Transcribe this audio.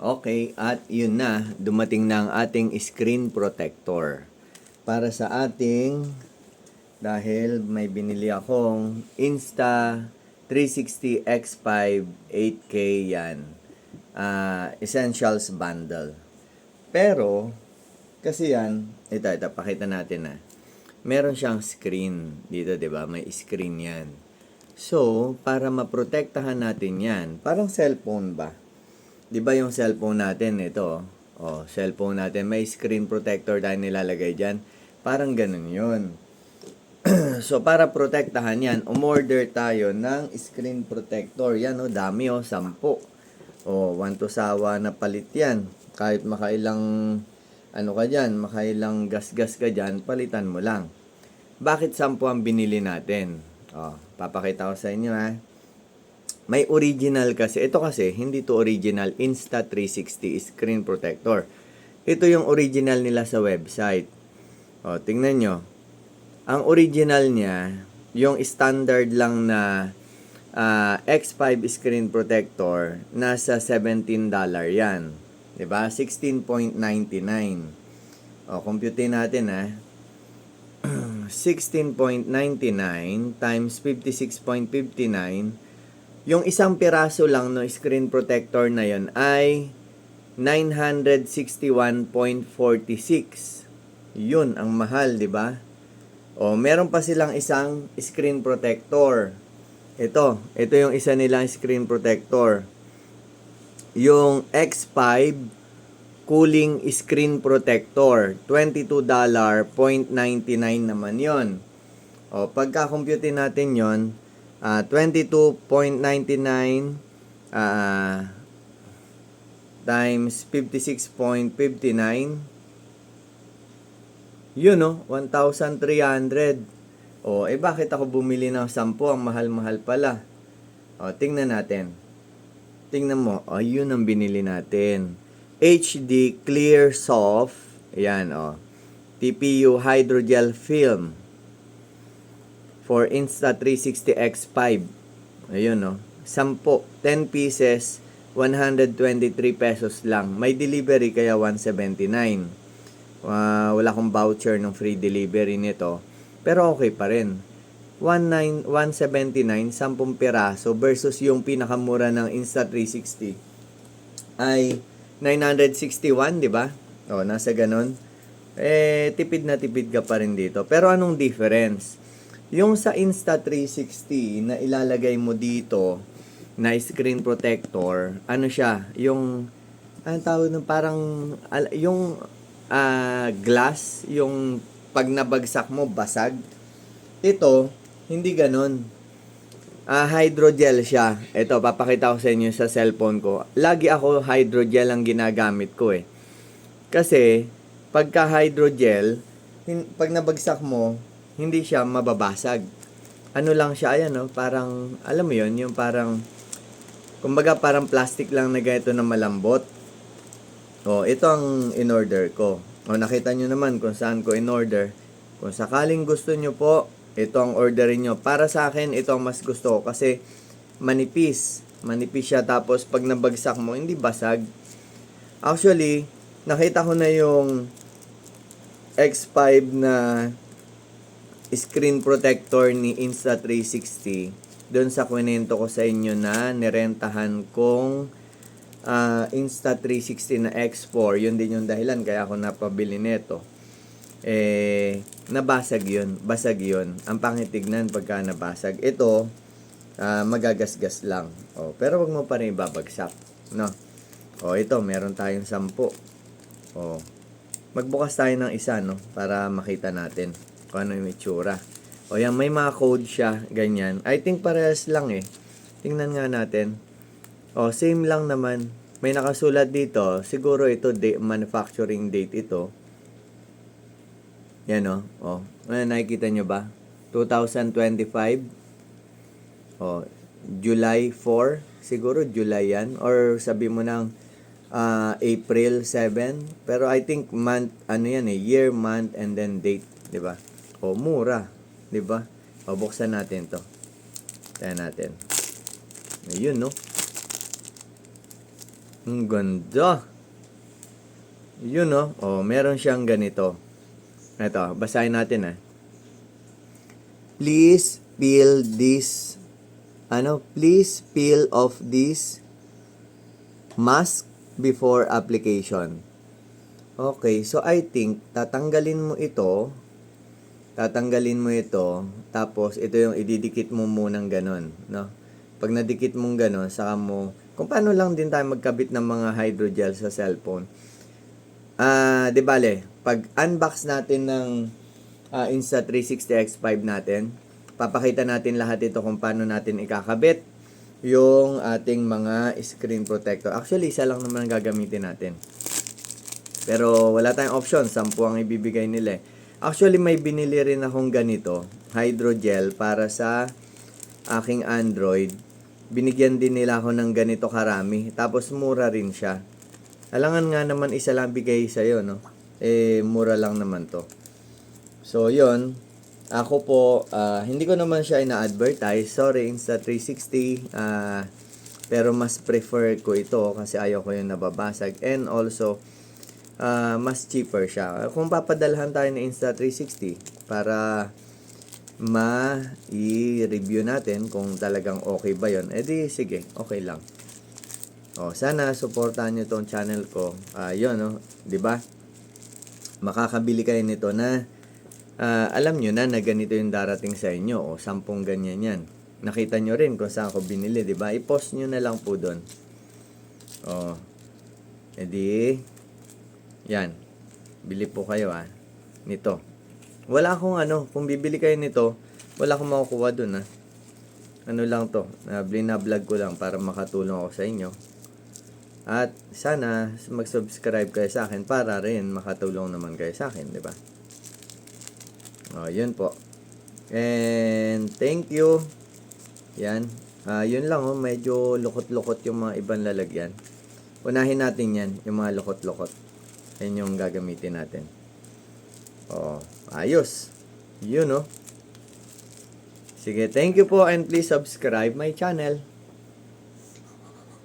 Okay, at yun na, dumating na ang ating screen protector. Para sa ating, dahil may binili akong Insta 360 X5 8K yan. ah, Essentials Bundle. Pero, kasi yan, ito, ito, pakita natin na. Meron siyang screen dito, di ba? May screen yan. So, para maprotektahan natin yan, parang cellphone ba? Di ba yung cellphone natin, ito, oh, cellphone natin, may screen protector tayo nilalagay dyan. Parang ganun yun. so, para protektahan yan, umorder tayo ng screen protector. Yan, oh, dami, oh, sampu. Oh, one to sawa na palit yan. Kahit makailang, ano ka dyan, makailang gas-gas ka dyan, palitan mo lang. Bakit sampu ang binili natin? Oh, papakita ko sa inyo, ha. May original kasi. Ito kasi, hindi to original Insta360 screen protector. Ito yung original nila sa website. O, tingnan nyo. Ang original niya, yung standard lang na ah, X5 screen protector, nasa $17 yan. 'Di ba 16.99. O, compute natin ha. 16.99 times 56.59 yung isang piraso lang no screen protector na yon ay 961.46. Yun ang mahal, 'di ba? O meron pa silang isang screen protector. Ito, ito yung isa nilang screen protector. Yung X5 cooling screen protector, $22.99 naman 'yon. O pagka-compute natin 'yon, Ah, 22.99 ah, times 56.59 yun no? 1,300 o eh bakit ako bumili ng 10 ang mahal-mahal pala. O tingnan natin. Tingnan mo. O yun ang binili natin. HD Clear Soft. Ayan o. TPU Hydrogel Film for Insta360 X5. Ayun, no. 10, 10 pieces, 123 pesos lang. May delivery kaya 179. Uh, wala akong voucher ng free delivery nito. Pero okay pa rin. 19, 179, 10 piraso versus yung pinakamura ng Insta360 ay 961, di ba? O, nasa ganun. Eh, tipid na tipid ka pa rin dito. Pero anong difference? Yung sa Insta360 na ilalagay mo dito na screen protector, ano siya, yung anong tawag ng parang yung ah, glass, yung pag nabagsak mo basag. Ito, hindi ganun. Ah, hydrogel siya. Ito, papakita ko sa inyo sa cellphone ko. Lagi ako hydrogel ang ginagamit ko eh. Kasi, pagka hydrogel, pag nabagsak mo, hindi siya mababasag. Ano lang siya, ayan no, parang, alam mo yon yung parang, kumbaga parang plastic lang na ganito na malambot. O, ito ang in-order ko. O, nakita nyo naman kung saan ko in-order. Kung sakaling gusto nyo po, ito ang orderin nyo. Para sa akin, ito ang mas gusto ko kasi manipis. Manipis siya tapos pag nabagsak mo, hindi basag. Actually, nakita ko na yung X5 na screen protector ni Insta360 doon sa kwento ko sa inyo na nirentahan kong ah, Insta360 na X4 yun din yung dahilan kaya ako napabili nito. Eh nabasag yun basag yun. Ang pangitignan pagka nabasag. Ito ah, magagasgas lang. Oh, pero wag mo pa rin babagsak no? Oh ito meron tayong sampu. Oh magbukas tayo ng isa no? Para makita natin kung ano yung itsura. O yan, may mga code siya, ganyan. I think parehas lang eh. Tingnan nga natin. O, same lang naman. May nakasulat dito. Siguro ito, date, manufacturing date ito. Yan o. O, ano, nakikita nyo ba? 2025. O, July 4. Siguro July yan. Or sabi mo ng ah, April 7. Pero I think month, ano yan eh, year, month, and then date. ba? O, mura. 'di ba? O, buksan natin to. Tayo natin. Ayun, no? Ang ganda. Yun no. Oh, meron siyang ganito. Ito, basahin natin ah. Please peel this ano, please peel off this mask before application. Okay, so I think tatanggalin mo ito, tatanggalin mo ito, tapos ito yung ididikit mo munang ganon, no? Pag nadikit mong ganon, saka mo, kung paano lang din tayo magkabit ng mga hydrogel sa cellphone. Ah, di bale, pag unbox natin ng ah, Insta360 X5 natin, papakita natin lahat ito kung paano natin ikakabit yung ating mga screen protector. Actually, isa lang naman ang gagamitin natin. Pero wala tayong option, 10 ang ibibigay nila. eh. Actually, may binili rin akong ganito, hydrogel para sa aking Android. Binigyan din nila ako ng ganito karami. Tapos mura rin siya. Alangan nga naman isa lang bigay sa'yo, no? Eh, mura lang naman to. So, yon Ako po, ah, hindi ko naman siya ina-advertise. Sorry, Insta360. ah pero mas prefer ko ito kasi ayaw ko yung nababasag. And also, ah, mas cheaper siya. Kung papadalhan tayo ng Insta360 para ma-i-review natin kung talagang okay ba yon edi sige, okay lang. O, sana supportahan nyo tong channel ko. Ah, yun, no? ba? Makakabili kayo nito na ah, alam nyo na na ganito yung darating sa inyo o sampung ganyan yan. Nakita nyo rin kung saan ko binili, ba? I-post nyo na lang po doon. O, edi, yan. Bili po kayo ah. Nito. Wala akong ano, kung bibili kayo nito, wala akong makukuha doon ah. Ano lang to, na vlog ko lang para makatulong ako sa inyo. At sana mag-subscribe kayo sa akin para rin makatulong naman kayo sa akin, di ba? Oh, yun po. And thank you. Yan. Ah, yun lang oh, medyo lukot-lukot yung mga ibang lalagyan. Unahin natin yan, yung mga lukot-lukot. Yan yung gagamitin natin. Oh, ayos. Yun oh. Sige, thank you po and please subscribe my channel.